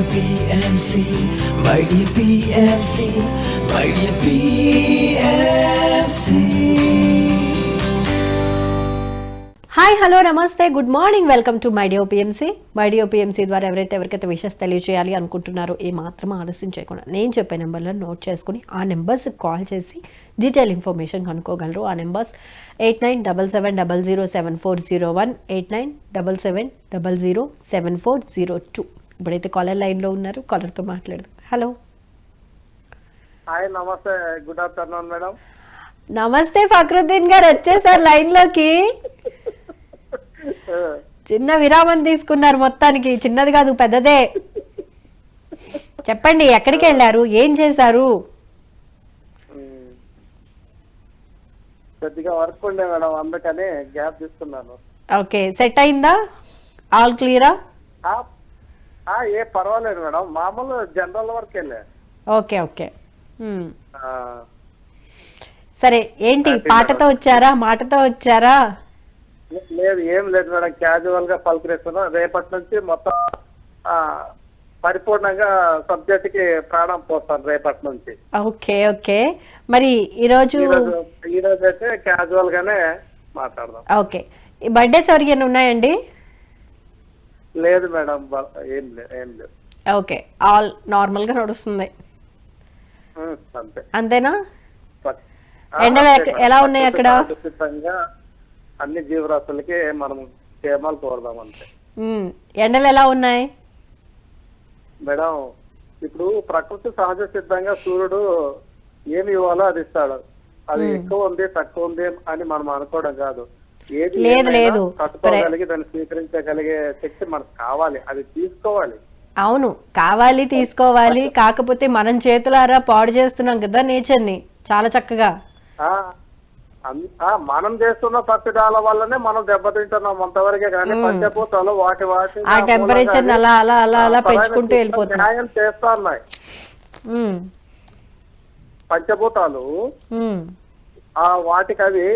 dear PMC, my dear PMC, my dear PMC. Hi hello నమస్తే good morning welcome to my dear PMC my dear PMC ద్వారా ఎవరైతే ఎవరికైతే wishes తెలియజేయాలి అనుకుంటున్నారో ఏ మాత్రం ఆలస్యం చేయకుండా నేను చెప్పే నెంబర్లను నోట్ చేసుకుని ఆ నెంబర్స్కి కాల్ చేసి డీటెయిల్ ఇన్ఫర్మేషన్ కనుక్కోగలరు. ఆ numbers eight nine double seven double zero seven four zero one eight nine double seven double zero seven four zero two. ఇప్పుడైతే కాలర్ లైన్లో ఉన్నారు కాలర్తో మాట్లాడదాం. హలో హాయ్ నమస్తే. గుడ్ ఆఫ్టర్నూన్ మేడం నమస్తే ఫక్రుద్దీన్ గారు వచ్చేసారు లైన్లోకి చిన్న విరామం తీసుకున్నారు మొత్తానికి చిన్నది కాదు పెద్దదే. చెప్పండి ఎక్కడికి వెళ్ళారు ఏం చేశారు? ఉమ్. కొద్దిగా వర్క్ ఉండే మేడం అందుకని గ్యాప్ తీసుకున్నాను. ఓకే సెట్ అయిందా? ఆల్ క్లియరా ఆ, ఏ పర్వాలేదు మేడం. మామూలు జనరల్ వర్క్ వెళ్ళే ఓకే. ఓకే. సరే ఏంటి? పాటతో వచ్చారా? మాటతో వచ్చారా? లేదు ఏం లేదు మేడం. క్యాజువల్గా పలకరిస్తున్నాం. రేపటి నుంచి మొత్తం పరిపూర్ణంగా సబ్జెక్ట్కి ప్రాణం పోస్తాను రేపటి నుంచి. Okay okay. మరి ఈరోజు ఈ రోజు ఈ రోజు అయితే క్యాజువల్ గానే మాట్లాడదాం. ఓకే. బర్త్డేస్ ఎవరికైనా ఉన్నాయండి? లేదు మేడం ఏం లేదు ఏం లేదు. ఓకే ఆల్ నార్మల్గా నడుస్తుంది. ఉమ్, అంతే. అంతేనా? ఎండలు. ఎలా ఉన్నాయి అక్కడ? అన్ని జీవరాశులకి మనం క్షేమాలు కోరదాం అంతే. ఎండలు ఎలా ఉన్నాయి? మేడం ఇప్పుడు ప్రకృతి సహజ సిద్ధంగా సూర్యుడు ఏమి ఇవ్వాలో అది ఇస్తాడు. అది ఎక్కువ ఉంది తక్కువ ఉంది అని మనం అనుకోవడం కాదు. లేదు, లేదు. స్వీకరించగలిగే శక్తి మనకు కావాలి. అది తీసుకోవాలి. అవును కావాలి తీసుకోవాలి. కాకపోతే మనం చేతులారా పాడు చేస్తున్నాం కదా నేచర్ని. చాలా చక్కగా. మనం చేస్తున్న తప్పిదాల వల్లనే మనం దెబ్బతింటున్నాం అంతవరకే కానీ పంచభూతాలు వాటి వాటి ఆ టెంపరేచర్ అలా అలా అలా అలా పెంచుకుంటూ వెళ్ళిపోతున్నాం. న్యాయం చేస్తా ఉన్నాయి. పంచభూతాలు. ఆ వాటికి అవి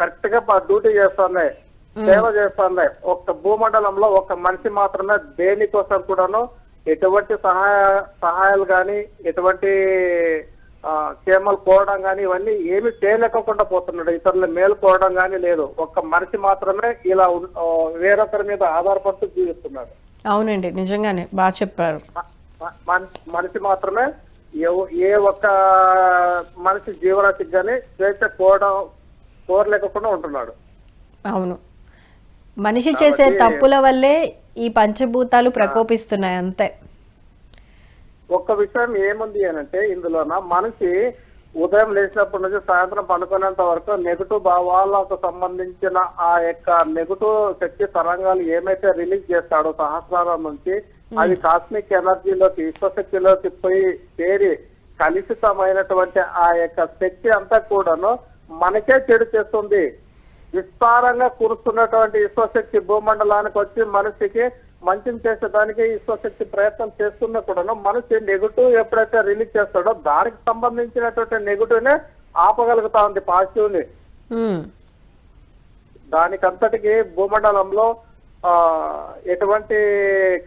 కరెక్ట్గా డ్యూటీ చేస్తున్నాయి సేవ చేస్తున్నాయి ఒక్క భూమండలంలో ఒక మనిషి మాత్రమే దేనికోసం కూడాను ఎటువంటి సహాయ సహాయాలు గాని ఎటువంటి క్షేమాలు కోరడం గాని ఇవన్నీ ఏమి చేయలేకుండా పోతున్నాడు. ఇతరులు మేలు కోరడం గాని లేదు. ఒక్క మనిషి మాత్రమే ఇలా వేరొకరి మీద ఆధారపడుతూ జీవిస్తున్నాడు. అవునండి. నిజంగానే బాగా చెప్పారు. మనిషి- మాత్రమే ఏ ఒక్క మనిషి జీవరాశికి కానీ స్వేచ్ఛ కోరడం కోరలేకుండా ఉంటున్నాడు. అవును. మనిషి చేసే తప్పుల వల్లే ఈ పంచభూతాలు ప్రకోపిస్తున్నాయి అంతే. ఒక్క విషయం ఏముంది అంటే ఇందులోన మనిషి ఉదయం లేచినప్పటి నుంచి సాయంత్రం పడుకునేంత వరకు నెగటివ్ భావాలకు సంబంధించిన ఆ యొక్క నెగటివ్ శక్తి తరంగాలు ఏమైతే రిలీజ్ చేస్తాడో సహస్రారం నుంచి అవి కాస్మిక్ ఎనర్జీలోకి విశ్వశక్తిలోకి పోయి చేరి కలుషితమైనటువంటి ఆ యొక్క శక్తి అంతా కూడాను మనకే చెడు చేస్తుంది విస్తారంగా కురుస్తున్నటువంటి విశ్వశక్తి భూమండలానికి వచ్చి మనిషికి మంచిని చేసేదానికి విశ్వశక్తి ప్రయత్నం చేస్తున్నా కూడాను మనిషి నెగిటివ్ ఎప్పుడైతే రిలీజ్ చేస్తాడో దానికి సంబంధించినటువంటి నెగిటివ్ నే ఆపగలుగుతా ఉంది పాజిటివ్ని. దానికంతటికి భూమండలంలో ఎటువంటి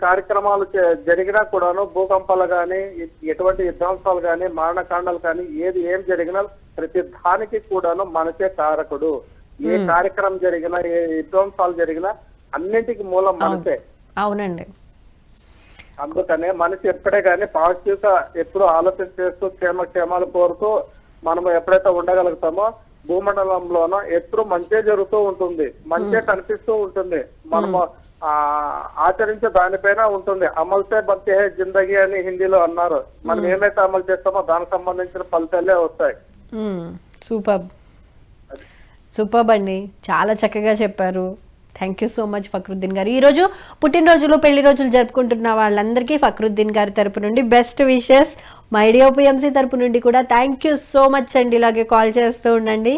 కార్యక్రమాలు జరిగినా కూడాను భూకంపాలు గాని ఎ- ఎటువంటి విధ్వంసాలు గాని మరణకాండాలు కానీ ఏది ఏం జరిగినా ప్రతి దానికి కూడాను మనసే కారకుడు. ఏ కార్యక్రమం జరిగినా ఏ విధ్వంసాలు జరిగినా అన్నింటికి మూలం మనసే అవునండి. అందుకనే మనిషి ఎప్పుడే కానీ పాజిటివ్గా ఎప్పుడు ఆలోచన చేస్తూ క్షేమ క్షేమాలు కోరుతూ మనం ఎప్పుడైతే ఉండగలుగుతామో భూమండలంలోనో ఎప్పుడు మంచే జరుగుతూ ఉంటుంది. మంచే కనిపిస్తూ ఉంటుంది. మనము ఆ ఆచరించే దానిపైన ఉంటుంది. అమల్సే బంతే హే జిందగీ అని హిందీలో అన్నారు. మనం ఏమైతే అమలు చేస్తామో దానికి సంబంధించిన ఫలితాలే వస్తాయి. సూపర్. సూపర్ అండి చాలా చక్కగా చెప్పారు. Thank you so much Fakruddin garu. ఈరోజు పుట్టినరోజులు పెళ్ళి రోజులు జరుపుకుంటున్న వాళ్ళందరికీ ఫక్రుద్దీన్ గారి తరపు నుండి బెస్ట్ విషెస్ మైడియో పిఎంసీ తరపు నుండి కూడా థ్యాంక్ యూ సో మచ్ అండి. ఇలాగే కాల్ చేస్తూ ఉండండి.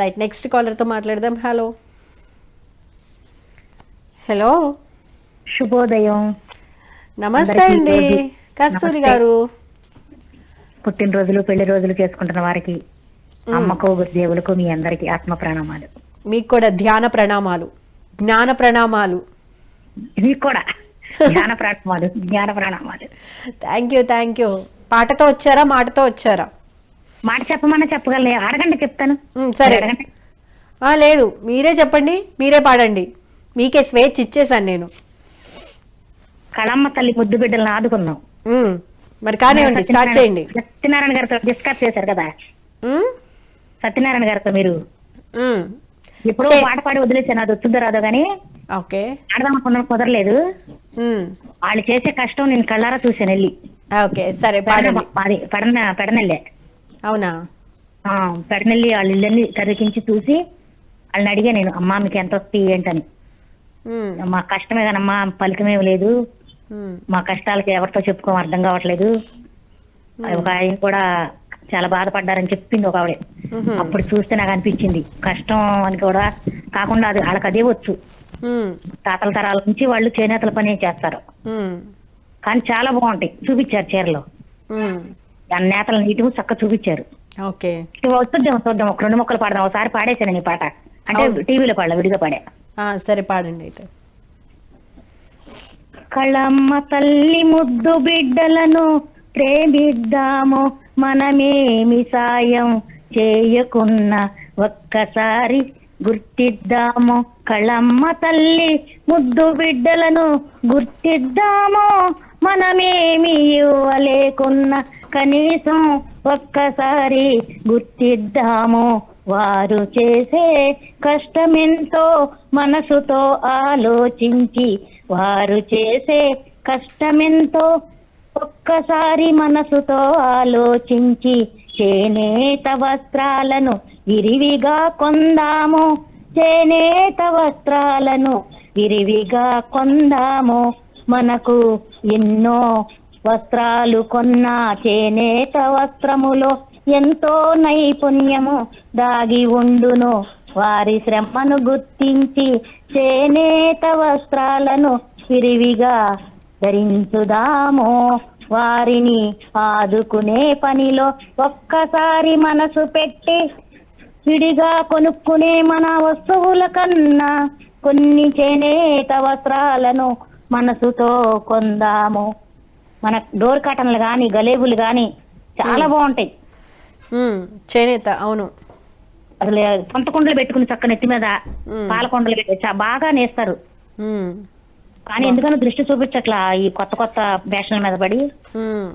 రైట్ నెక్స్ట్ కాలర్తో మాట్లాడదాం. హలో హలో శుభోదయం. నమస్తే అండి. కస్తూరి గారు. పుట్టినరోజులు పెళ్ళి రోజులు చేసుకుంటున్న వారికి అమ్మకు దేవులకు మీ అందరికి ఆత్మ ప్రణామాలు మీకు కూడా ధ్యాన ప్రణామాలు. జ్ఞాన ప్రణామాలు. మీకు కూడా. జ్ఞాన ప్రాణమాలు జ్ఞాన ప్రాణమాలు. థ్యాంక్ యూ థ్యాంక్ యూ పాటతో వచ్చారా మాటతో వచ్చారా? మాట చెప్పమన్నా చెప్పగలను అడగండి చెప్తాను. సరే. లేదు మీరే చెప్పండి మీరే పాడండి. మీకే స్వేచ్ఛ ఇచ్చేసాను నేను. కళమ్మ తల్లి ముద్దు బిడ్డలను ఆదుకున్నాం. మరి కానివ్వండి స్టార్ట్ చేయండి. సత్యనారాయణ గారితో డిస్కస్ చేశారు కదా? సత్యనారాయణ గారితో మీరు ఎప్పుడో పాట పాడి వదిలేసాను అది వచ్చిందో రాదో కానీ ఓకే. ఆడదాం అనుకున్న కుదరలేదు. వాళ్ళు చేసే కష్టం నేను కళ్ళారా చూశాను వెళ్ళి. ఓకే సరే పాడండి. పెడన పెడనెల్లే. అవునా? ఆ, పెడనెల్లి వాళ్ళ ఇళ్ళని తరికించి చూసి వాళ్ళని అడిగా నేను అమ్మా మీకు ఎంత వస్తాయి ఏంటని? మా కష్టమే కానమ్మా ఫలితమేం లేదు. మా కష్టాలకి ఎవరితో చెప్పుకోం అర్థం కావట్లేదు. ఒక ఆయన కూడా చాలా బాధపడ్డారని చెప్పింది ఒక ఆవిడ. అప్పుడు చూస్తే నాకు అనిపించింది కష్టం అని కూడా కాకుండా అది వాళ్ళకి అదే వచ్చు. తాతల తరాల నుంచి వాళ్ళు చేనేతల పని చేస్తారు. కానీ చాలా బాగుంటాయి చూపించారు చీరలో. దాని నేతల నీటి చక్కగా చూపించారు. ఓకే. వస్తుందాం చూద్దాం ఒక రెండు మొక్కలు పాడదాం ఒకసారి పాడేశాను నీ పాట. అంటే. టీవీలో పాడలే విడిగా పాడా. సరే పాడండి అయితే. కళమ్మ తల్లి ముద్దు బిడ్డలను ప్రేమిద్దాము మనమేమి సాయం చేయకున్న ఒక్కసారి గుర్తిద్దాము కళమ్మ తల్లి ముద్దు బిడ్డలను గుర్తిద్దాము మనమేమి ఇవ్వలేకున్న కనీసం ఒక్కసారి గుర్తిద్దాము వారు చేసే కష్టమెంతో మనసుతో ఆలోచించి వారు చేసే కష్టమెంతో ఒక్కసారి మనసుతో ఆలోచించి చేనేత వస్త్రాలను విరివిగా కొందాము. చేనేత వస్త్రాలను విరివిగా కొందాము. మనకు ఎన్నో వస్త్రాలు కొన్న చేనేత వస్త్రములో ఎంతో నైపుణ్యము దాగి ఉండును. వారి శ్రమను గుర్తించి చేనేత వస్త్రాలను విరివిగా ధరించుదాము. వారిని ఆదుకునే పనిలో ఒక్కసారి మనసు పెట్టి విడిగా కొనుక్కునే మన వస్తువుల కన్నా కొన్ని చేనేత వస్త్రాలను మనసుతో కొందాము. మన డోర్ కటన్లు గాని గలేబులు గాని చాలా బాగుంటాయి. చేనేత అవును. అసలు సొంత కుండలు పెట్టుకుని చక్క నెత్తి మీద మ్మ్. పాల కుండలు పెట్టి చా- బాగా నేస్తారు. కానీ ఎందుకనో దృష్టి చూపించట్లా ఈ కొత్త కొత్త ఫ్యాషన్ల మీద పడి. ఉమ్,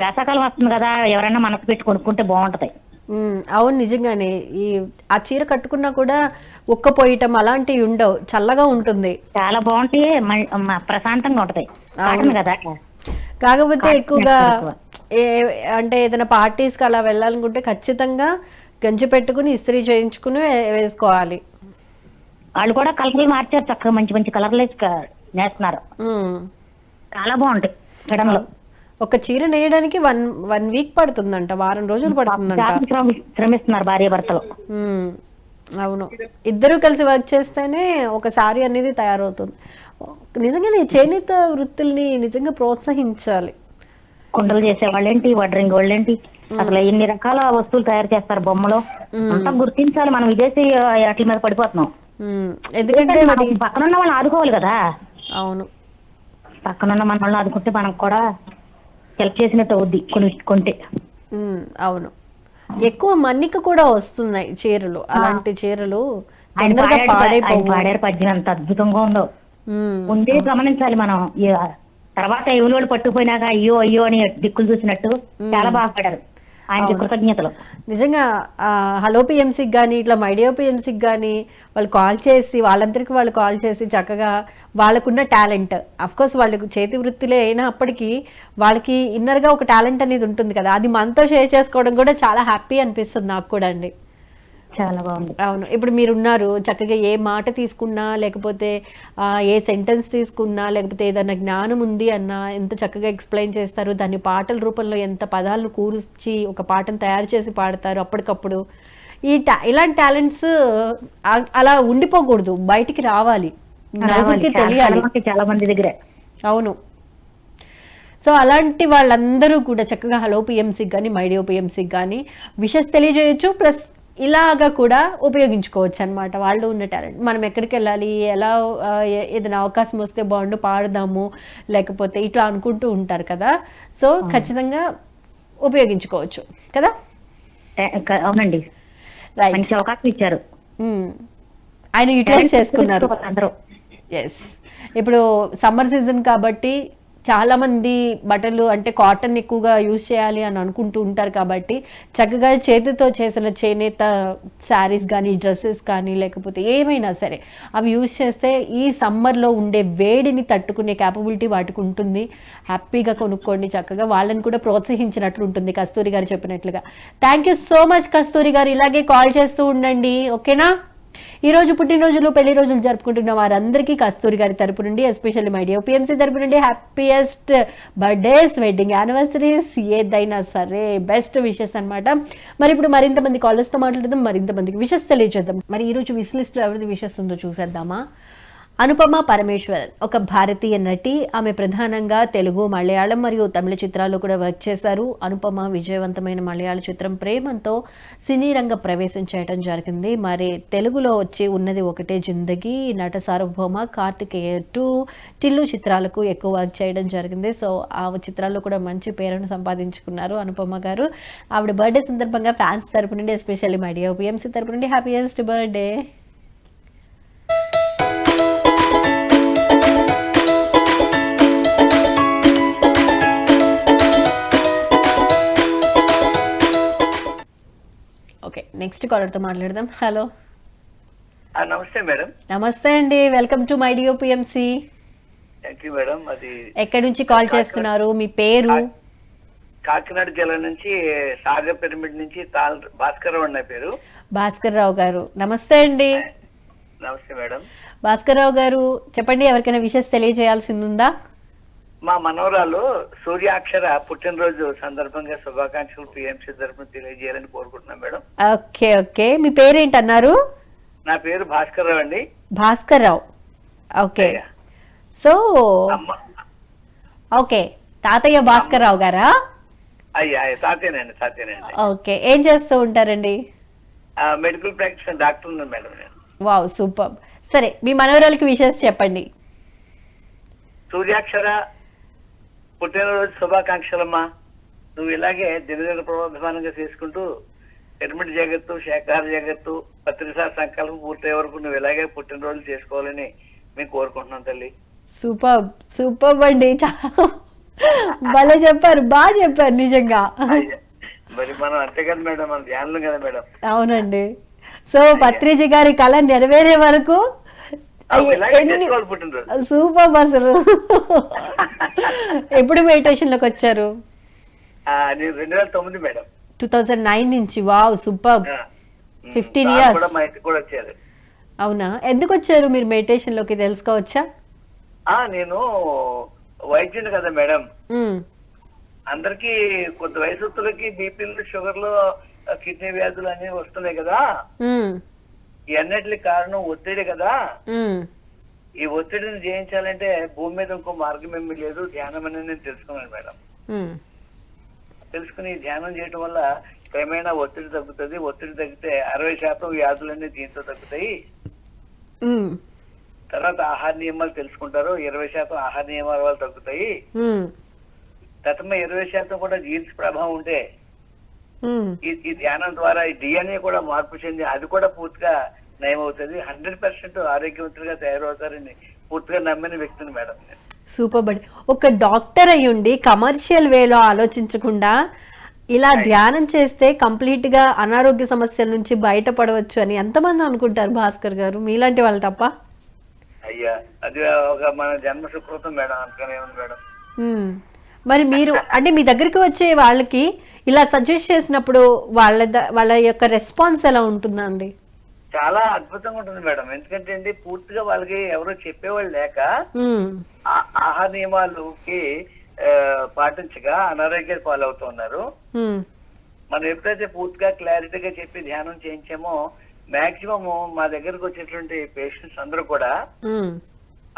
వేసవకాలం వస్తుంది కదా ఎవరైనా మనసు పెట్టి కొనుక్కుంటే బాగుంటది. అవును నిజంగానే. ఈ ఆ చీర కట్టుకున్నా కూడా ఉక్కపోయటం అలాంటివి ఉండవు. చల్లగా ఉంటుంది. చాలా బాగుంటాయి ప్రశాంతంగా ఉంటది. కదా. కాకపోతే ఎక్కువగా అంటే ఏదైనా పార్టీస్కి అలా వెళ్ళాలనుకుంటే ఖచ్చితంగా గంజి పెట్టుకుని ఇస్త్రీ చేయించుకుని వేసుకోవాలి. వాళ్ళు కూడా కలర్లు మార్చారు చక్కగా మంచి మంచి కలర్లు నేస్తున్నారు. చాలా బాగుంటాయి ఒక చీర నేయడానికి వన్ వన్ వీక్ పడుతుందంట వారం రోజులు పడుతుందంట. శ్రమిస్తున్నారు భార్య భర్తలు. అవును. ఇద్దరు కలిసి వర్క్ చేస్తేనే ఒక సారీ అనేది తయారవుతుంది. నిజంగానే చేనేత వృత్తుల్ని నిజంగా ప్రోత్సహించాలి. కుండలు చేసే వాళ్ళేంటి వడ్రింగ్ వాళ్ళేంటి? అసలు ఎన్ని రకాల వస్తువులు తయారు చేస్తారు బొమ్మలు? అంతా గుర్తించాలి మనం విదేశీ వాటి మీద పడిపోతున్నాం. ఎందుకంటే మనం మరి పక్కనున్న వాళ్ళని ఆదుకోవాలి కదా. అవును. పక్కనున్న మన వాళ్ళని ఆదుకుంటే మనకు కూడా హెల్ప్ చేసినట్టు అవుద్ది కొన్ని కొంటే. అవును. ఎక్కువ మన్నిక కూడా వస్తున్నాయి చీరలు. అలాంటి చీరలు ఆయన పాడారు పద్యం అద్భుతంగా ఉందో. ముందే గమనించాలి మనం. తర్వాత ఎవరు పట్టుకుపోయినాక అయ్యో అయ్యో అని దిక్కులు చూసినట్టు చాలా బాగా పాడారు. ఆయనకి కృతజ్ఞతలు. నిజంగా హలో పిఎంసీకి కానీ ఇట్లా మైడియో పిఎంసీకి కానీ వాళ్ళు కాల్ చేసి వాళ్ళందరికీ వాళ్ళు కాల్ చేసి చక్కగా వాళ్ళకున్న టాలెంట్. కోర్స్ వాళ్ళకు చేతి వృత్తిలే అయినప్పటికీ వాళ్ళకి ఇన్నర్గా ఒక టాలెంట్ అనేది ఉంటుంది కదా. అది మనతో షేర్ చేసుకోవడం కూడా చాలా హ్యాపీ అనిపిస్తుంది నాకు కూడా అండి. చాలా బాగుంది. అవును. ఇప్పుడు మీరు ఉన్నారు చక్కగా ఏ మాట తీసుకున్నా లేకపోతే ఏ సెంటెన్స్ తీసుకున్నా లేకపోతే ఏదైనా జ్ఞానం ఉంది అన్నా ఎంత చక్కగా ఎక్స్ప్లెయిన్ చేస్తారు దాన్ని పాటల రూపంలో ఎంత పదాలను కూర్చి ఒక పాటను తయారు చేసి పాడతారు అప్పటికప్పుడు. ఈ టా- ఇలాంటి టాలెంట్స్ అలా ఉండిపోకూడదు. బయటికి రావాలి. నలుగురికి తెలియాలి. చాలా మంది- చాలా మంది దగ్గరే. అవును. సో అలాంటి వాళ్ళందరూ కూడా చక్కగా హలో పిఎంసీకి కానీ మైడియో పిఎంసీకి కానీ విషెస్ తెలియజేయొచ్చు. ప్లస్ ఇలాగా కూడా ఉపయోగించుకోవచ్చు అనమాట వాళ్ళు ఉన్న టాలెంట్ మనం ఎక్కడికి వెళ్ళాలి ఎలా ఏదైనా అవకాశం వస్తే బాగుండు పాడదాము లేకపోతే ఇట్లా అనుకుంటూ ఉంటారు కదా. సో ఖచ్చితంగా ఉపయోగించుకోవచ్చు. కదా? అవునండి. మంచి అవకాశం ఇచ్చారు. ఆయన యూటిలైజ్ చేసుకున్నారు. ఎస్ ఇప్పుడు సమ్మర్ సీజన్ కాబట్టి చాలామంది బట్టలు అంటే కాటన్ ఎక్కువగా యూజ్ చేయాలి అని అనుకుంటూ ఉంటారు కాబట్టి చక్కగా చేతితో చేసిన చేనేత శారీస్ కానీ డ్రెస్సెస్ కానీ లేకపోతే ఏమైనా సరే అవి యూజ్ చేస్తే ఈ సమ్మర్లో ఉండే వేడిని తట్టుకునే క్యాపబిలిటీ వాటికి ఉంటుంది. హ్యాపీగా కొనుక్కోండి చక్కగా వాళ్ళని కూడా ప్రోత్సహించినట్లు ఉంటుంది కస్తూరి గారు చెప్పినట్లుగా. Thank you so much Kasturi garu. ఇలాగే కాల్ చేస్తూ ఉండండి. ఓకేనా? ఈ రోజు పుట్టినరోజులు పెళ్ళి రోజులు జరుపుకుంటున్న వారందరికీ కస్తూరి గారి తరపు నుండి ఎస్పెషల్లీ మై డియో పిఎంసీ తరపు నుండి హ్యాపీయెస్ట్ బర్త్డేస్ వెడ్డింగ్ యానివర్సరీస్ ఏదైనా సరే బెస్ట్ విషెస్ అన్నమాట. మరి ఇప్పుడు మరింత మంది కాలర్స్తో మాట్లాడదాం మరింత మందికి విషెస్ తెలియజేద్దాం. మరి ఈ రోజు విష్ లిస్ట్లో ఎవరిది విషెస్ ఉందో చూసేద్దామా? అనుపమ పరమేశ్వరన్ ఒక భారతీయ నటి. ఆమె ప్రధానంగా తెలుగు మలయాళం మరియు తమిళ చిత్రాల్లో కూడా వర్క్ చేశారు. అనుపమ విజయవంతమైన మలయాళ చిత్రం ప్రేమంతో సినీ రంగ ప్రవేశం చేయడం జరిగింది. మరి తెలుగులో వచ్చి ఉన్నది ఒకటే జిందగీ నట సార్వభౌమ కార్తికేయ టూ. టిల్లు చిత్రాలకు ఎక్కువ వర్క్ చేయడం జరిగింది. సో ఆ చిత్రాల్లో కూడా మంచి పేరును సంపాదించుకున్నారు అనుపమ గారు. ఆవిడ బర్త్డే సందర్భంగా ఫ్యాన్స్ తరపు నుండి ఎస్పెషల్లీ మడియో పిఎంసీ తరపు నుండి హ్యాపీయెస్ట్ బర్త్డే ఓకే నెక్స్ట్ కాలర్తో మాట్లాడదాం. హలో నమస్తే మేడం. నమస్తే అండి. Welcome to my dear PMC madam. అది ఎక్కడి నుంచి కాల్ చేస్తున్నారు? మీ పేరు? కాకినాడ జిల్లా నుంచి సాగర్ పిరమిడ్ నుంచి తాల్ భాస్కర్ రావు నా పేరు. భాస్కర్ రావు గారు. నమస్తే అండి. నమస్తే మేడం. భాస్కర్ రావు గారు చెప్పండి ఎవరికైనా విషెస్ తెలియజేయాల్సింది ఉందా మా మనవరాలు సూర్యాక్షర పుట్టినరోజు సందర్భంగా శుభాకాంక్షలు పిఎంసీ తరఫున తెలియజేయాలని కోరుకుంటున్నాం మేడం. Okay okay. మీ పేరేంటి అన్నారు నా పేరు భాస్కర్ రావు అండి. Bhaskar Rao okay. So okay. తాతయ్య భాస్కర్ రావు గారా? అయ్యా తాతేనండి తాతేనండి ఓకే. ఏం చేస్తూ ఉంటారండి? మెడికల్ ప్రాక్టీస్ డాక్టర్ ఉన్నాను మేడం నేను. Wow super. సరే మీ మనవరాలకి విషెస్ చెప్పండి. సూర్యాక్షర పుట్టినరోజు శుభాకాంక్షలమ్మా. నువ్వు ఇలాగే దినదిన ప్రవర్ధమానంగా చేసుకుంటూ పిరమిడ్ జగత్తు శాఖాహార జగత్తు పత్రికా సంకల్పం పూర్తయ్యే వరకు నువ్వు ఇలాగే పుట్టినరోజు చేసుకోవాలని మేము కోరుకుంటున్నాం తల్లి. సూపర్ సూపర్ అండి. భలే చెప్పారు బాగా చెప్పారు నిజంగా. మరి మనం అంతే కదా మేడం మన ధ్యానం కదా మేడం. అవునండి. సో పత్రిజీ గారి కళ నెరవేరే వరకు సూపర్ అసలు. ఎప్పుడు మెడిటేషన్లోకి వచ్చారు? ఆ, నేను రెండు వేల తొమ్మిది మేడం. టూ థౌజండ్ నైన్ నుంచి. Wow super. ఆ. Um, 15 sir years. కూడా మా ఇంటికి కూడా వచ్చారు. అవునా? ఎందుకు వచ్చారు మీరు మెడిటేషన్లోకి తెలుసుకోవచ్చా? ఆ నేను వైద్యుని కదా మేడం. అందరికి కొంత వయసులకి బీపీలు షుగర్లు కిడ్నీ వ్యాధులు అనేవి వస్తున్నాయి కదా. ఈ అన్నిటికి కారణం ఒత్తిడి కదా. ఈ ఒత్తిడిని జయించాలంటే భూమి మీద ఇంకో మార్గం ఏమీ లేదు ధ్యానం అనేది నేను తెలుసుకున్నాను మేడం. తెలుసుకుని ధ్యానం చేయడం వల్ల క్రమేణా ఒత్తిడి తగ్గుతుంది ఒత్తిడి తగ్గితే అరవై శాతం వ్యాధులన్నీ దీంతో తగ్గుతాయి. తర్వాత ఆహార నియమాలు తెలుసుకుంటారు ఇరవై శాతం ఆహార నియమాల వల్ల తగ్గుతాయి. గతంలో ఇరవై శాతం కూడా జీన్స్ ప్రభావం ఉంటే ఈ ధ్యానం ద్వారా ఈ డిఎన్ఏ కూడా మార్పు చెంది అది కూడా పూర్తిగా నయమవుతుంది. హండ్రెడ్ పర్సెంట్ ఆరోగ్యవంతులుగా తయారవుతారని పూర్తిగా నమ్మిన వ్యక్తిని మేడం. సూపర్ బడి. ఒక డాక్టర్ అయ్యుండి కమర్షియల్ వేలో ఆలోచించకుండా ఇలా ధ్యానం చేస్తే కంప్లీట్గా అనారోగ్య సమస్యల నుంచి బయటపడవచ్చు అని ఎంతమంది అనుకుంటారు భాస్కర్ గారు? మీలాంటి వాళ్ళు తప్ప? అయ్యా అది ఒక మన జన్మ సుకృతం మేడం అందుకనే మేడం. మరి మీరు అంటే మీ దగ్గరికి వచ్చే వాళ్ళకి ఇలా సజెస్ట్ చేసినప్పుడు వాళ్ళ వాళ్ళ యొక్క రెస్పాన్స్ ఎలా ఉంటుందండి? చాలా అద్భుతంగా ఉంటుంది మేడం. ఎందుకంటే అండి పూర్తిగా వాళ్ళకి ఎవరో చెప్పేవాళ్ళు లేక ఆహార నియమాలకి పాటించగా అనారోగ్యాలు పాలవుతున్నారు. మనం ఎప్పుడైతే పూర్తిగా క్లారిటీగా చెప్పి ధ్యానం చేయించామో మాక్సిమం మా దగ్గరకు వచ్చేటువంటి పేషెంట్స్ అందరూ కూడా.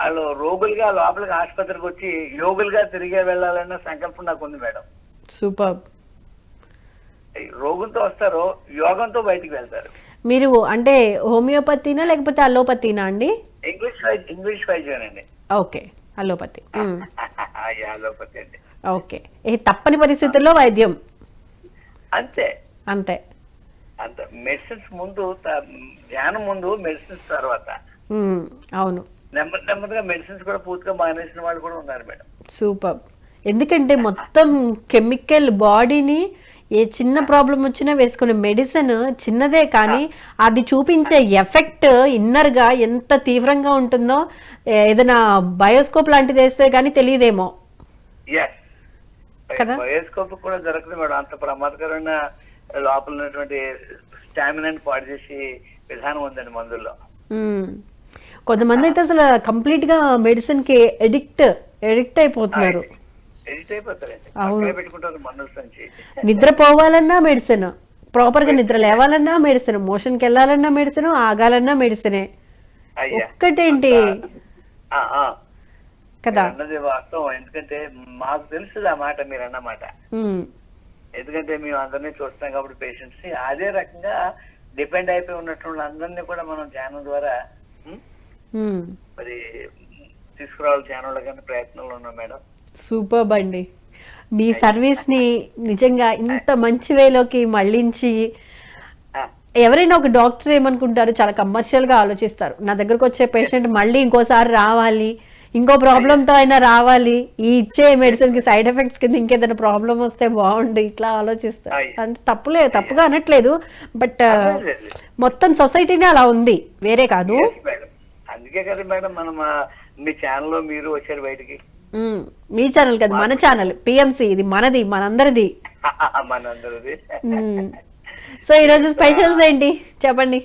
వాళ్ళు రోగులుగా లోపలికి ఆసుపత్రికి వచ్చి యోగులుగా తిరిగే వెళ్ళాలన్న సంకల్పం నాకు ఉంది మేడం. సూపర్. రోగంతో వస్తారో యోగంతో బయటికి వెళ్తారు. మీరు అంటే హోమియోపతినా లేకపోతే అలోపతినా అండి? English English okay allopathy. మ్మ్. యాలోపతి అండి. ఓకే. ఏ తప్పని పరిస్థితుల్లో వైద్యం? అంతే. అంతే. అంత మెడిసిన్స్ ముందు ధ్యానం ముందు మెడిసిన్స్ తర్వాత. అవును. నెమ్మది నెమ్మదిగా మెడిసిన్స్ కూడా పూర్తిగా మానేసిన వాళ్ళు కూడా ఉన్నారు మేడం. సూపర్. ఎందుకంటే మొత్తం కెమికల్ బాడీని ఏ చిన్న ప్రాబ్లం వచ్చినా వేసుకునే మెడిసిన్ చిన్నదే కానీ అది చూపించే ఎఫెక్ట్ ఇన్నర్గా ఎంత తీవ్రంగా ఉంటుందో ఏదైనా బయోస్కోప్ లాంటిది వేస్తే కానీ తెలియదేమో. కదా? బయోస్కోప్ కూడా దొరకదు మేడం. అంత ప్రమాదకరమైన లోపల ఉన్నటువంటి స్టామినాని పాడు చేసి విధానం ఉందండి మందుల్లో. కొంతమంది అయితే అసలు కంప్లీట్గా మెడిసిన్కి ఎడిక్ట్ ఎడిక్ట్ అయిపోతున్నారు. ఎడిట్ అయిపోతారండి. పెట్టుకుంటారు సంచి నిద్రపోవాలన్నా మెడిసిన్. ప్రాపర్గా నిద్ర లేవాలన్నా మెడిసిన్. మోషన్కి వెళ్ళాలన్నా మెడిసిన్ ఆగాలన్నా మెడిసినే. ఒక్కటేంటి? ఆ, ఆ. కదా. అన్నది వాస్తవం. ఎందుకంటే మాకు తెలుసు ఆ మాట మీరు అన్న మాట మ్మ్. ఎందుకంటే మేము అందరినీ చూస్తాం కాబట్టి పేషెంట్స్ అదే రకంగా డిపెండ్ అయిపోయి ఉన్నటువంటి అందరినీ కూడా మనం ఛానల్ ద్వారా. మరి తీసుకురావాలి ఛానల్ కానీ ప్రయత్నంలో ఉన్నాం మేడం? సూపర్ అండి మీ సర్వీస్ని నిజంగా ఇంత మంచి వేలోకి మళ్ళించి ఎవరైనా ఒక డాక్టర్ ఏమనుకుంటారు చాలా కమర్షియల్గా ఆలోచిస్తారు. నా దగ్గరకు వచ్చే పేషెంట్ మళ్ళీ ఇంకోసారి రావాలి ఇంకో ప్రాబ్లంతో అయినా రావాలి ఈ ఇచ్చే మెడిసిన్కి సైడ్ ఎఫెక్ట్స్ కింద ఇంకేదైనా ప్రాబ్లం వస్తే బాగుండు ఇట్లా ఆలోచిస్తారు. అంటే తప్పులే తప్పుగా అనట్లేదు బట్. మొత్తం సొసైటీనే అలా ఉంది. వేరే కాదు. అందుకే కదా మేడం మనం మీ ఛానల్లో మీరు వచ్చారు బయటికి. మీ ఛానల్ కాదు మన ఛానల్ పిఎంసి ఇది మనది మనందరిది. మనందరిది. సో ఈరోజు స్పెషల్స్ ఏంటి? చెప్పండి.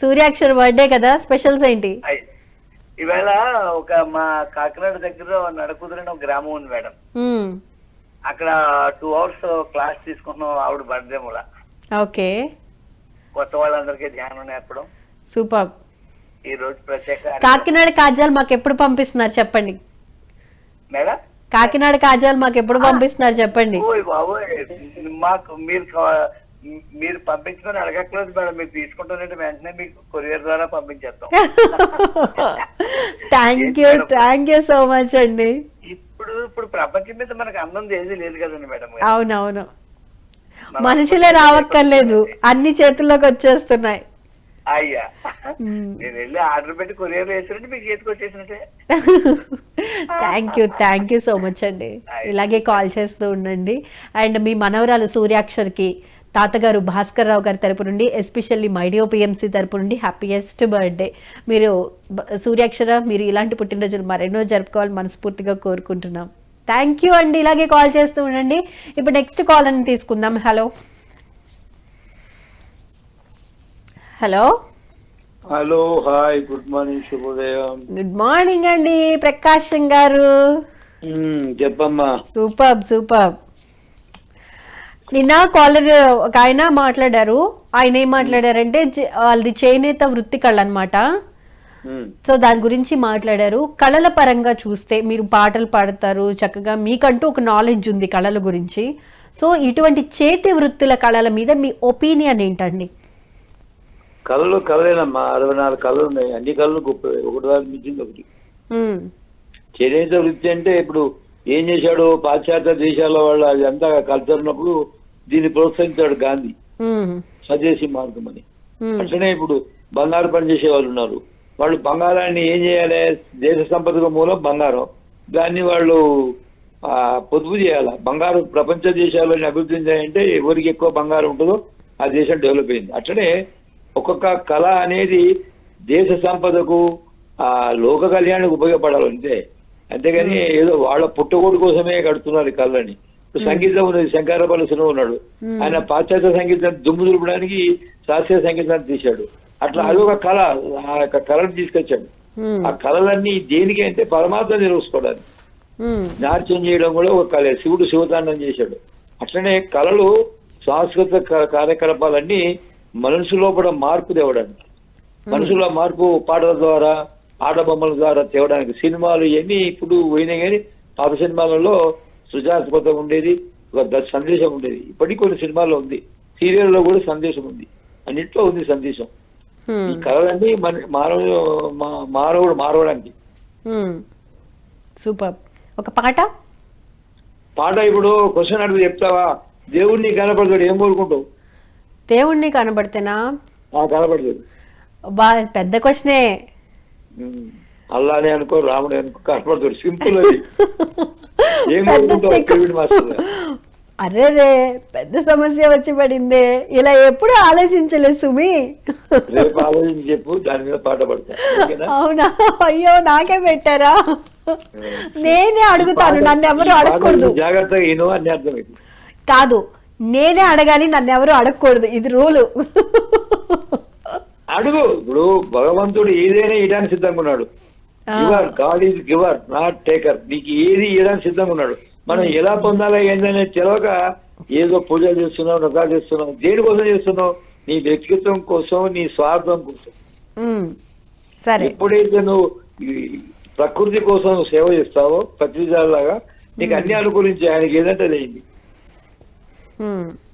సూర్యాక్షర్ బర్త్డే కదా స్పెషల్స్ ఏంటి? ఈవేళ ఒక మా కాకినాడ దగ్గర నడకుదురని ఒక గ్రామం ఉంది మేడం. అక్కడ టూ అవర్స్ క్లాస్ తీసుకుంటున్నాం ఆవిడ బర్త్డే మూల. ఓకే. కొత్త వాళ్ళందరికీ ధ్యానం నేర్పడం. సూపర్. ఈ రోజు ప్రత్యేక కాకినాడ కాజాలు మాకు ఎప్పుడు పంపిస్తున్నారు చెప్పండి? మేడం? కాకినాడ కాజాలు మాకు ఎప్పుడు పంపిస్తున్నారు చెప్పండి? ఓయ్ బాబోయ్ మాకు మీరు కా- మీరు పంపించమని అడగట్లేదు మేడం మీరు తీసుకుంటానంటే వెంటనే మీకు కొరియర్ ద్వారా పంపించేస్తాం. Thank you thank you so much అండి. ఇప్పుడు ఇప్పుడు ప్రపంచం మీద మనకు అందం ఏది లేదు కదండి మేడం అవునవును. మనుషులే రావక్కర్లేదు. అన్ని చేతుల్లోకి వచ్చేస్తున్నాయి. అయ్యా. నేను వెళ్ళి ఆర్డర్ పెట్టి కొరియర్ వేసినట్టు మీకు చేతికి వచ్చేసినట్టే. Thank you thank you so much అండి. ఇలాగే కాల్ చేస్తూ ఉండండి. అండ్ మీ మనవరాలు సూర్యాక్షర్కి తాతగారు భాస్కర్ రావు గారి తరపు నుండి ఎస్పెషల్లీ మైడియో పిఎంసి తరపు నుండి హ్యాపీయెస్ట్ బర్త్డే మీరు సూర్యాక్షర మీరు ఇలాంటి పుట్టినరోజులు మరెన్నో జరుపుకోవాలని మనస్ఫూర్తిగా కోరుకుంటున్నాం. థ్యాంక్ యూ అండి. ఇలాగే కాల్ చేస్తూ ఉండండి. ఇప్పుడు నెక్స్ట్ కాల్ అని తీసుకుందాం. Hello hello. Hello hi good morning శుభోదయం. గుడ్ మార్నింగ్ అండి ప్రకాశం గారు. మ్మ్, చెప్పమ్మా. Super super. నిన్న కాలర్ ఒక ఆయన మాట్లాడారు. ఆయన ఏం మాట్లాడారంటే వాళ్ళది చేనేత వృత్తి కళ అనమాట సో దాని గురించి మాట్లాడారు. కళల పరంగా చూస్తే మీరు పాటలు పాడతారు చక్కగా మీకంటూ ఒక నాలెడ్జ్ ఉంది కళల గురించి. సో ఇటువంటి చేతి వృత్తుల కళల మీద మీ ఒపీనియన్ ఏంటండి? కళలు కళలేనమ్మా అరవై నాలుగు కళలు ఉన్నాయి. అన్ని కళలు గొప్ప ఒకటి దాని మించింది ఒకటి. చేనేత వృత్తి అంటే ఇప్పుడు ఏం చేశాడు? పాశ్చాత్య దేశాల వాళ్ళు అది అంతా కల్చర్ ఉన్నప్పుడు దీన్ని ప్రోత్సహించాడు గాంధీ. స్వదేశీ మార్గం అని. అట్లనే ఇప్పుడు బంగారు పని చేసే వాళ్ళు ఉన్నారు. వాళ్ళు బంగారాన్ని ఏం చేయాలి? దేశ సంపదకు మూలం బంగారం. దాన్ని వాళ్ళు ఆ, పొదుపు చేయాలి? బంగారం ప్రపంచ దేశాలను అభివృద్ధి చెందాయంటే ఎవరికి ఎక్కువ బంగారం ఉంటుందో ఆ దేశం డెవలప్ అయింది. అట్లనే ఒక్కొక్క కళ అనేది దేశ సంపదకు ఆ లోక కళ్యాణానికి ఉపయోగపడాలి అంతే. అంతేగాని ఏదో వాళ్ళ పుట్టగోడు కోసమే కడుతున్నారు ఇప్పుడు సంగీతం ఉన్నది శంకరపల్లి సినిమా ఉన్నాడు. ఆయన పాశ్చాత్య సంగీతం దుమ్ము దులపడానికి శాస్త్రీయ సంగీతాన్ని తీశాడు. అట్లా అది ఒక కళ ఆ యొక్క కళను తీసుకొచ్చాడు. ఆ కళలన్నీ దేనికి అంటే పరమాత్మ నిర్వహించుకోవడానికి. నాట్యం చేయడం కూడా ఒక కళ శివుడు శివతాండం చేశాడు. అట్లనే కళలు సాంస్కృతిక కార్యకలాపాలన్నీ మనసు లోపల మార్పు తేవడానికి. మనసులో మార్పు పాటల ద్వారా ఆటబొమ్మల ద్వారా తేవడానికి. సినిమాలు ఇవన్నీ ఇప్పుడు పోయినాయి కానీ పాత సినిమాలలో సృజనాత్మకత ఉండేది ఒక సందేశం ఉండేది. ఇప్పటికీ కొన్ని సినిమాల్లో ఉంది. సీరియల్లో కూడా సందేశం ఉంది. అన్నింటిలో ఉంది సందేశం. ఈ కళలన్నీ మన మానవుడు మా- మానవుడు మారవడానికి. సూపర్ ఒక పాట? పాట ఇప్పుడు క్వశ్చన్ అడిగి చెప్తావా? దేవుడిని కనపడతాడు ఏం కోరుకుంటావు? దేవుణ్ణి కనబడితేనా? బా పెద్ద క్వశ్చనే. అల్లానే అనుకో రాముడే అనుకో కనపడతాడు సింపుల్ అది. అరే రే పెద్ద సమస్య వచ్చి పడిందే. ఇలా ఎప్పుడు ఆలోచించలేదు సుమి? చెప్పు దాని మీద పాట అవునా? అయ్యో నాకే పెట్టారా? నేనే అడుగుతాను నన్ను ఎవరు అడగకూడదు. జాగ్రత్తగా కాదు నేనే అడగాలి నన్ను ఎవరు అడగకూడదు. ఇది రూలు. అడుగు. ఇప్పుడు భగవంతుడు ఏదైనా ఇయడానికి సిద్ధంగా ఉన్నాడు. Giver god is giver not taker నీకు ఏది ఇయడానికి సిద్ధంగా ఉన్నాడు. మనం ఎలా పొందాలో ఏందనే తెలవక ఏదో పూజ చేస్తున్నావు వ్రతాలు చేస్తున్నావు దేనికోసం చేస్తున్నావు? నీ వ్యక్తిత్వం కోసం నీ స్వార్థం కోసం. సరే. ఎప్పుడైతే నువ్వు ప్రకృతి కోసం సేవ చేస్తావో ప్రతిదాలాగా నీకు అన్ని అనుకూలించి ఆయనకి ఏదంటే అయింది.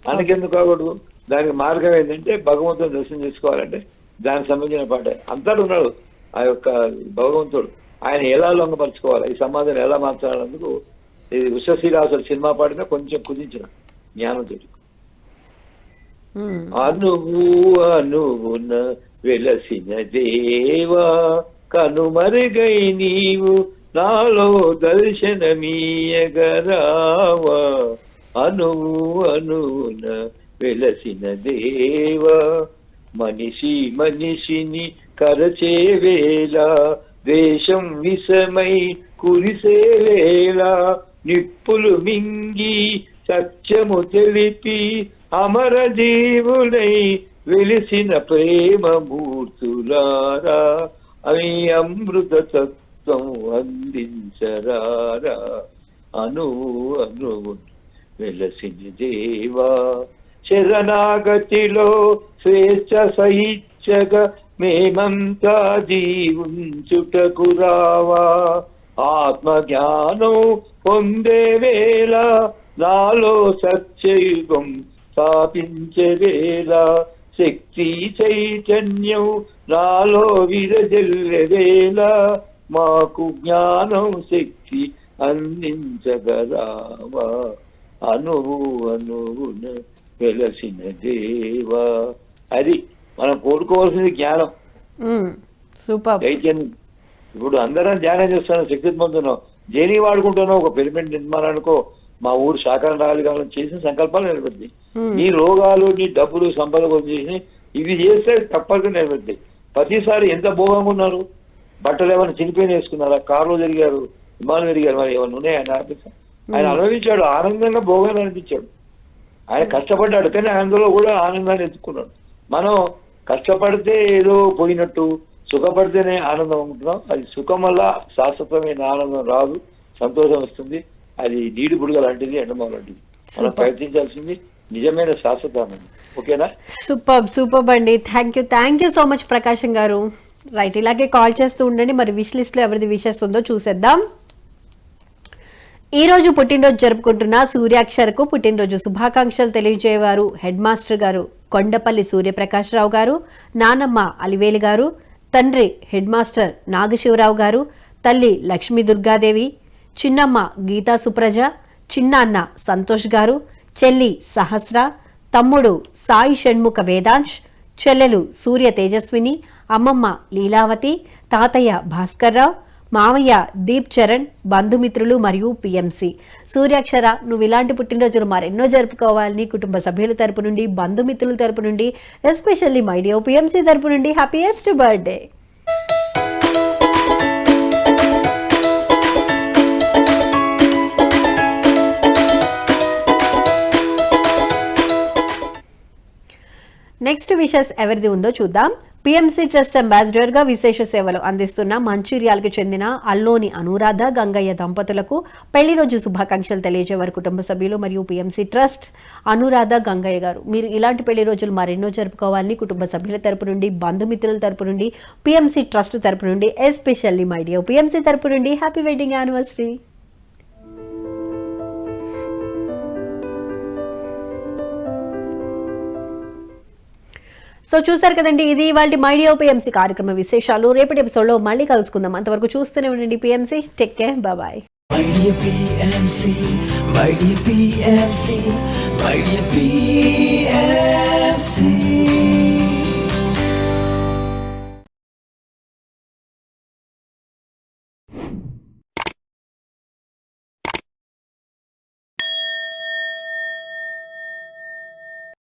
అందుకెందుకు కాకూడదు? దానికి మార్గం ఏంటంటే భగవంతుని దర్శనం చేసుకోవాలంటే దానికి సంబంధించిన పాట. అంతటా ఉన్నాడు ఆ యొక్క భగవంతుడు. ఆయన ఎలా లొంగపరచుకోవాలి? ఈ సమాజాన్ని ఎలా మార్చాలన్నందుకు ఇది విశ్వశీలాసుడు సినిమా పాడిన కొంచెం కుదించిన జ్ఞానంతో. అనువు అనువున వెలసిన దేవా కనుమరుగై నీవు నాలో దర్శనమీయగరావా. అనువు అనువున వెలసిన దేవా మనిషి మనిషిని కరచే వేళ ద్వేషం విషమై కురిసే వేళ నిప్పులు మింగి సత్యము తెలిపి అమర జీవుడై వెలిసిన ప్రేమ మూర్తులారా అవి అమృత తత్వం అందించరారా అను అనువు వెలసిన దేవా శరణాగతిలో స్వేచ్ఛ సహిచ్చగా మేమంతా జీవించుటకు రావా ఆత్మ జ్ఞానం పొందే వేళ నాలో సత్యయుగం స్థాపించే వేళ. శక్తి చైతన్యం నాలో విరజల్లే వేళ. మాకు జ్ఞానం శక్తి అందించగరావా అనువు అనువున వెలసిన దేవా అది మనం కోరుకోవాల్సింది జ్ఞానం. సూపర్. ఇప్పుడు అందరం ధ్యానం చేస్తున్నాం శక్తి పొందుతున్నాం. దేని వాడుకుంటున్నాం ఒక పిరమిడ్ నిర్మాణానికో మా ఊరు శాఖలు రావాలి కావాలని చేసిన సంకల్పాలు నిలబెడతాయి నీ రోగాలు నీ డబ్బులు సంపద కోసం చేసి ఇవి చేస్తే తప్పక నిలబెడతాయి. ప్రతిసారి ఎంత భోగంగా ఉన్నారు? బట్టలు ఏమైనా చినిపోయిన వేసుకున్నారా? కారులో తిరిగారు విమానం తిరిగారు మరి ఏమైనా ఉన్నాయా? ఆయన ఆఫీస్ ఆయన అనుభవించాడు ఆనందంగా భోగాన్ని అనిపించాడు. ఆయన కష్టపడ్డాడు కానీ అందులో కూడా ఆనందాన్ని ఎత్తుకున్నాడు. మనం కష్టపడితే ఏదో పోయినట్టు సుఖపడితేనే ఆనందం ఉంటున్నాం. అది సుఖం వల్ల శాశ్వతమైన ఆనందం రాదు సంతోషం వస్తుంది. అది నీటి బుడగ లాంటిది ఎండమో లాంటిది. మనం ప్రయత్నించాల్సింది నిజమైన శాశ్వత ఆనందం ఓకేనా? సూపర్ సూపర్ అండి thank you thank you so much Prakasam గారు. రైట్ ఇలాగే కాల్ చేస్తూ ఉండండి. మరి విష్ లిస్ట్లో ఎవరిది విషెస్ ఉందో చూసేద్దాం. ఈ రోజు పుట్టినరోజు జరుపుకుంటున్న సూర్యాక్షరకు పుట్టినరోజు శుభాకాంక్షలు తెలియజేయవారు హెడ్ మాస్టర్ గారు కొండపల్లి సూర్యప్రకాశ్రావు గారు నానమ్మ అలివేలు గారు తండ్రి హెడ్ మాస్టర్ నాగశివరావు గారు తల్లి లక్ష్మీ దుర్గాదేవి చిన్నమ్మ గీతా సుప్రజ చిన్నాన్న సంతోష్ గారు చెల్లి సహస్ర తమ్ముడు సాయి షణ్ముఖ వేదాంశ్ చెల్లెలు సూర్య తేజస్విని అమ్మమ్మ లీలావతి తాతయ్య భాస్కర్రావు మామయ్య దీప్ చరణ్ బంధుమిత్రులు మరియు పిఎంసి. సూర్యాక్షర నువ్వు ఇలాంటి పుట్టినరోజులు మరెన్నో జరుపుకోవాలని కుటుంబ సభ్యుల తరపు నుండి బంధుమిత్రుల తరపు నుండి ఎస్పెషల్లీ మై డియో పిఎంసి తరపు నుండి హ్యాపీయెస్ట్ బర్త్డే. నెక్స్ట్ విషెస్ ఎవరిది ఉందో చూద్దాం. పిఎంసి ట్రస్ట్ అంబాసిడర్గా విశేష సేవలు అందిస్తున్న మంచిర్యాలకు చెందిన అల్లోని అనురాధ గంగయ్య దంపతులకు పెళ్ళి రోజు శుభాకాంక్షలు తెలియజేవారు కుటుంబ సభ్యులు మరియు పిఎంసి ట్రస్ట్ అనురాధ గంగయ్య గారు. మీరు ఇలాంటి పెళ్ళి రోజులు మరెన్నో జరుపుకోవాలని కుటుంబ సభ్యుల తరపు నుండి బంధుమిత్రుల తరపు నుండి పిఎంసి ట్రస్ట్ తరపు నుండి ఎస్పెషల్లీ మై డియో తరపు నుండి హ్యాపీ వెడ్డింగ్ యానివర్సరీ. సో చూసారు కదండి ఇది ఇవాళ మైడియో పిఎంసీ కార్యక్రమ విశేషాలు. రేపటి ఎపిసోడ్లో మళ్ళీ కలుసుకుందాం. అంతవరకు చూస్తూనే ఉండండి PMC take care bye My dear PMC, my dear PMC, my dear PMC.